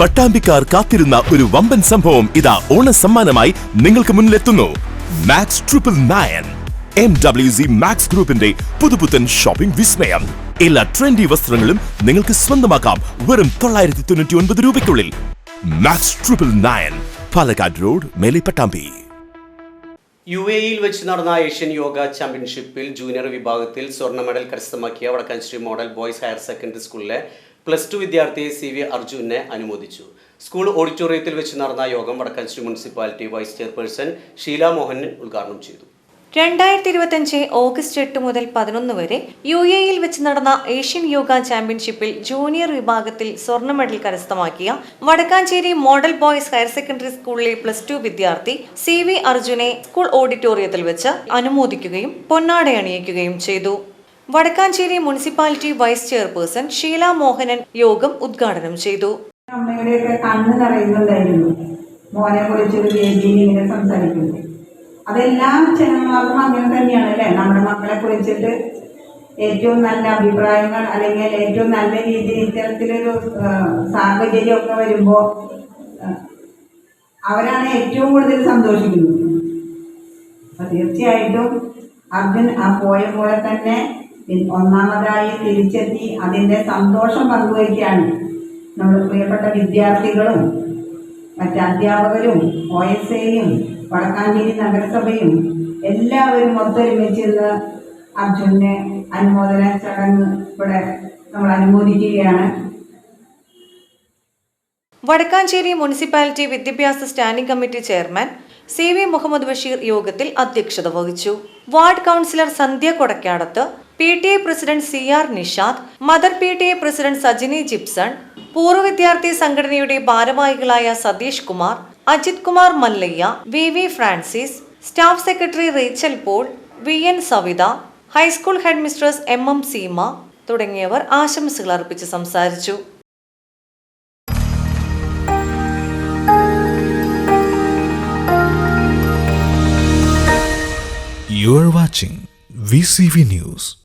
പട്ടാമ്പിക്കാർ കാത്തിരുന്ന ഒരു വമ്പൻ സംഭവം ഇതാ ഓണ സമ്മാനമായി നിങ്ങൾക്ക് മുന്നിലെത്തുന്നു. Max triple nine M W C Max ഗ്രൂപ്പിന്റെ പുതുപുത്തൻ ഷോപ്പിംഗ് വിസ്മയം. എല്ലാ ട്രെൻഡി വസ്ത്രങ്ങളും നിങ്ങൾക്ക് സ്വന്തമാക്കാം വെറും തൊള്ളായിരത്തി തൊണ്ണൂറ്റി ഒൻപത് രൂപയ്ക്കുള്ളിൽ. Max triple nine Palakkad road Mele Pattambi. U എയിൽ വെച്ച് നടന്ന ഏഷ്യൻ യോഗ ചാമ്പ്യൻഷിപ്പിൽ ജൂനിയർ വിഭാഗത്തിൽ സ്വർണ മെഡൽ കരസ്ഥമാക്കിയ Vadakkanchery model boys higher secondary സ്കൂളിലെ പ്ലസ് ടു വിദ്യാർത്ഥി സി വി അർജുനെ അനുമോദിച്ചു. സ്കൂൾ ഓഡിറ്റോറിയത്തിൽ വെച്ച് നടന്ന യോഗം Vadakkanchery municipality vice chairperson Sheela Mohan ഉദ്ഘാടനം ചെയ്തു. രണ്ടായിരത്തി ഇരുപത്തിയഞ്ച് ഓഗസ്റ്റ് എട്ട് മുതൽ പതിനൊന്ന് വരെ യു എയിൽ വെച്ച് നടന്ന ഏഷ്യൻ യോഗ ചാമ്പ്യൻഷിപ്പിൽ ജൂനിയർ വിഭാഗത്തിൽ സ്വർണ മെഡൽ കരസ്ഥമാക്കിയ Vadakkanchery model boys higher secondary സ്കൂളിലെ പ്ലസ് ടു വിദ്യാർത്ഥി സി വി അർജുനെ സ്കൂൾ ഓഡിറ്റോറിയത്തിൽ വെച്ച് അനുമോദിക്കുകയും പൊന്നാടയണിയിക്കുകയും ചെയ്തു. Vadakkanchery municipality vice chairperson Sheela Mohanan യോഗം ഉദ്ഘാടനം ചെയ്തു. അമ്മയുടെയൊക്കെ കണ്ണ് നിറയുന്നുണ്ടായിരുന്നു. മോനെ കുറിച്ചൊരു വേദിയിൽ ഇങ്ങനെ സംസാരിക്കുന്നത് അതെല്ലാ ജനന്മാർക്കും അങ്ങനെ തന്നെയാണ് അല്ലേ? നമ്മുടെ മക്കളെ കുറിച്ചിട്ട് ഏറ്റവും നല്ല അഭിപ്രായങ്ങൾ അല്ലെങ്കിൽ ഏറ്റവും നല്ല രീതിയിൽ ഇത്തരത്തിലൊരു സാഹചര്യമൊക്കെ വരുമ്പോൾ അവരാണ് ഏറ്റവും കൂടുതൽ സന്തോഷിക്കുന്നത്. അപ്പം തീർച്ചയായിട്ടും അർജുൻ ആ പോയ പോലെ തന്നെ ഒന്നാമതായി തിരിച്ചെത്തി അതിന്റെ സന്തോഷം പങ്കുവയ്ക്കാണ് നമ്മുടെ പ്രിയപ്പെട്ട വിദ്യാർത്ഥികളും മറ്റ് അധ്യാപകരും ഒ എസ് എയും വടക്കാഞ്ചേരി നഗരസഭയും എല്ലാവരും ഒത്തൊരുമിച്ച് അർജുനെ അനുമോദന ചടങ്ങ് ഇവിടെ നമ്മൾ അനുമോദിക്കുകയാണ്. വടക്കാഞ്ചേരി മുനിസിപ്പാലിറ്റി വിദ്യാഭ്യാസ standing committee chairman C V Muhammad Basheer യോഗത്തിൽ അധ്യക്ഷത വഹിച്ചു. Ward councillor Sandhya Kodakkadath P T A president C R Nishad mother P T A president Sajini Gipson പൂർവ വിദ്യാർത്ഥി സംഘടനയുടെ ഭാരവാഹികളായ Satheesh Kumar Ajith Kumar Mallayya V V Francis staff secretary Rachel Paul V N Savitha high school headmistress M M Seema തുടങ്ങിയവർ ആശംസകൾ അർപ്പിച്ച് സംസാരിച്ചു You are watching VCV News.